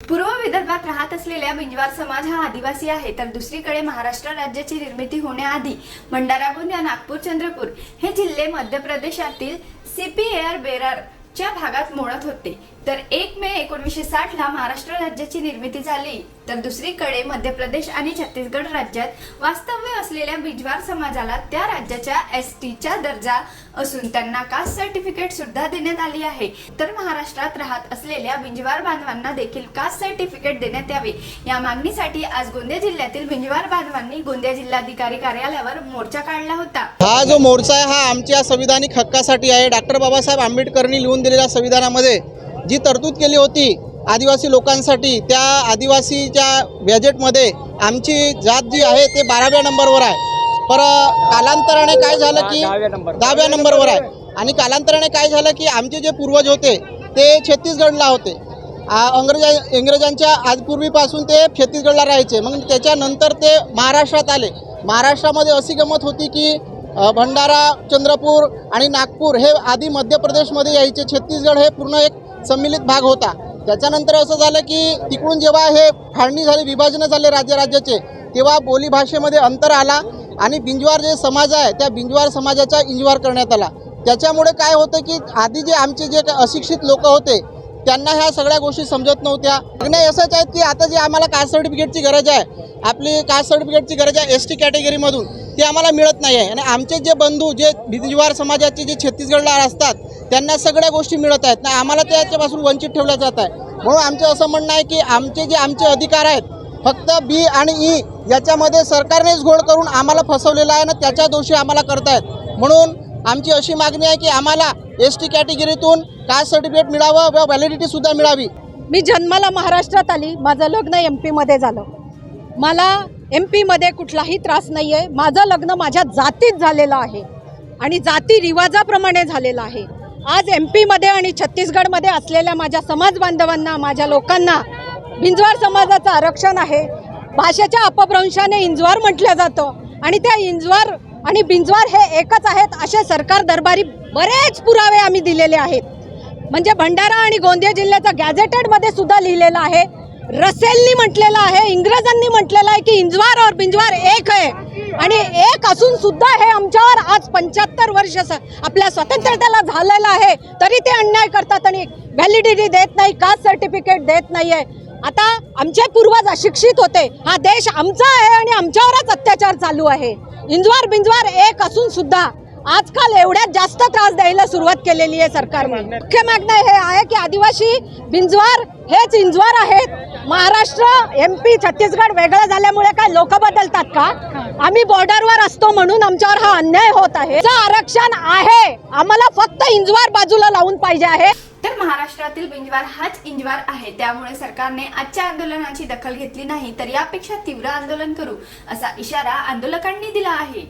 पूर्व विदर्भात राहत असलेल्या बिंजवार समाज हा आदिवासी आहे. तर दुसरीकडे महाराष्ट्र राज्याची निर्मिती होण्याआधी भंडारा गोंदिया नागपूर चंद्रपूर हे जिल्हे मध्य प्रदेशातील सीपीएआर बेरारच्या भागात मोडत होते. तर एक मे एकोणीसशे साठ ला महाराष्ट्र राज्याची निर्मिती झाली. तर दुसरीकडे मध्य प्रदेश आणि छत्तीसगड राज्यात वास्तव्य असलेल्या बिजवार समाजाला त्या राज्याच्या एस टीचा दर्जा असून त्यांना कास्ट सर्टिफिकेट सुद्धा देण्यात आली आहे. तर महाराष्ट्रात राहत असलेल्या बिंजवार बांधवांना देखील कास्ट सर्टिफिकेट देण्यात यावे. या मागणीसाठी आज गोंदिया जिल्ह्यातील बिंजवार बांधवांनी गोंदिया जिल्हाधिकारी कार्यालयावर मोर्चा काढला होता. हा जो मोर्चा आहे हा आमच्या संविधानिक हक्कासाठी आहे. डॉक्टर बाबासाहेब आंबेडकरनी लिहून दिलेल्या संविधानामध्ये जी तरतूद केली होती आदिवासी लोकांसाठी त्या आदिवासीच्या बजेटमध्ये आमची जात जी आहे ते बाराव्या नंबरवर आहे. पर कालांतराने काय झालं की दहाव्या नंबरवर आहे. आणि कालांतराने काय झालं की आमचे जे पूर्वज होते ते छत्तीसगडला होते. आ, इंग्रजा इंग्रजांच्या आजपूर्वीपासून ते छत्तीसगडला राहायचे. मग त्याच्यानंतर ते महाराष्ट्रात आले. महाराष्ट्रामध्ये अशी गमत होती की भंडारा चंद्रपूर आणि नागपूर हे आधी मध्य प्रदेशमध्ये यायचे. छत्तीसगड हे पूर्ण एक संमिलित भाग होता. त्याच्यानंतर असं झालं की तिकडून जेव्हा हे फाळणी झाली विभाजन झाले राज्य राज्याचे तेव्हा बोलीभाषेमध्ये अंतर आला आणि बिंजवार जे समाज आहे त्या बिंजवार समाजाचा इंजवार करण्यात आला. त्याच्यामुळे काय होतं की आधी जे आमचे जे अशिक्षित लोक होते त्यांना ह्या सगळ्या गोष्टी समजत नव्हत्या. नाही असंच आहेत की आता जे आम्हाला कास्ट सर्टिफिकेटची गरज आहे आपली कास्ट सर्टिफिकेटची गरज आहे एस टी कॅटेगरीमधून ते आम्हाला मिळत नाही आहे. आणि आमचे जे बंधू जे बिंजवार समाजाचे जे छत्तीसगडला असतात त्यांना सगळ्या गोष्टी मिळत आहेत. ना आम्हाला त्याच्यापासून वंचित ठेवलं जात आहे. म्हणून आमचं असं म्हणणं आहे की आमचे जे आमचे अधिकार आहेत फक्त बी आणि ई याच्यामध्ये सरकारनेच घोळ करून आम्हाला फसवलेलं आहे ना त्याच्या दोषी आम्हाला करतायत. म्हणून आमची अशी मागणी आहे की आम्हाला एस टी कॅटेगरीतून कास्ट सर्टिफिकेट मिळावं व व्हॅलिडिटीसुद्धा मिळावी. मी जन्माला महाराष्ट्रात आली. माझं लग्न एम पीमध्ये झालं. मला एम पीमध्ये कुठलाही त्रास नाही आहे. माझं लग्न माझ्या जातीत झालेलं आहे आणि जाती रिवाजाप्रमाणे झालेलं आहे. आज एम पीमध्ये आणि छत्तीसगडमध्ये असलेल्या माझ्या समाज बांधवांना माझ्या लोकांना बिंजवार समाजाचं आरक्षण आहे. भाषेच्या अपभ्रंशाने इंजवार म्हटलं जातं आणि त्या इंजवार आणि बिंजवार हे एकच आहेत असे सरकार दरबारी बरेच पुरावे आम्ही दिलेले आहेत. म्हणजे भंडारा आणि गोंदिया जिल्ह्याचा गॅझेटेडमध्ये सुद्धा लिहिलेलं आहे. रसेलनी म्हटलेलं आहे इंग्रजांनी म्हटलेलं आहे की इंजवार और बिंजवार एक आहे. आणि एक असून सुद्धा हे आमच्यावर आज पंच्याहत्तर वर्ष आपल्या स्वातंत्र्याला झालेलं आहे. तरी ते अन्याय करतात आणि व्हॅलिडिटी देत नाही कास्ट सर्टिफिकेट देत नाही आहे आता आमचे पूर्वज अशिक्षित होते. हा देश आमचा आहे आणि आमच्यावरच अत्याचार चालू आहे. इंजवार बिंजवार एक असून सुद्धा आजकाल एवढ्यात जास्त त्रास द्यायला सुरुवात केलेली आहे सरकारने मुख्य मागणं हे आहे की आदिवासी बिंजवार हेच इंजवार आहेत. महाराष्ट्र एम पी छत्तीसगड वेगळं झाल्यामुळे काय लोक बदलतात का? आम्ही बॉर्डरवर असतो म्हणून आमच्यावर हा अन्याय होत आहे. आरक्षण आहे. आम्हाला फक्त इंजवार बाजूला लावून पाहिजे आहे. तर महाराष्ट्रातील बिंजवार हाच इंजवार आहे. त्यामुळे सरकारने आजच्या आंदोलनाची दखल घेतली नाही तर यापेक्षा तीव्र आंदोलन करू असा इशारा आंदोलकांनी दिला आहे.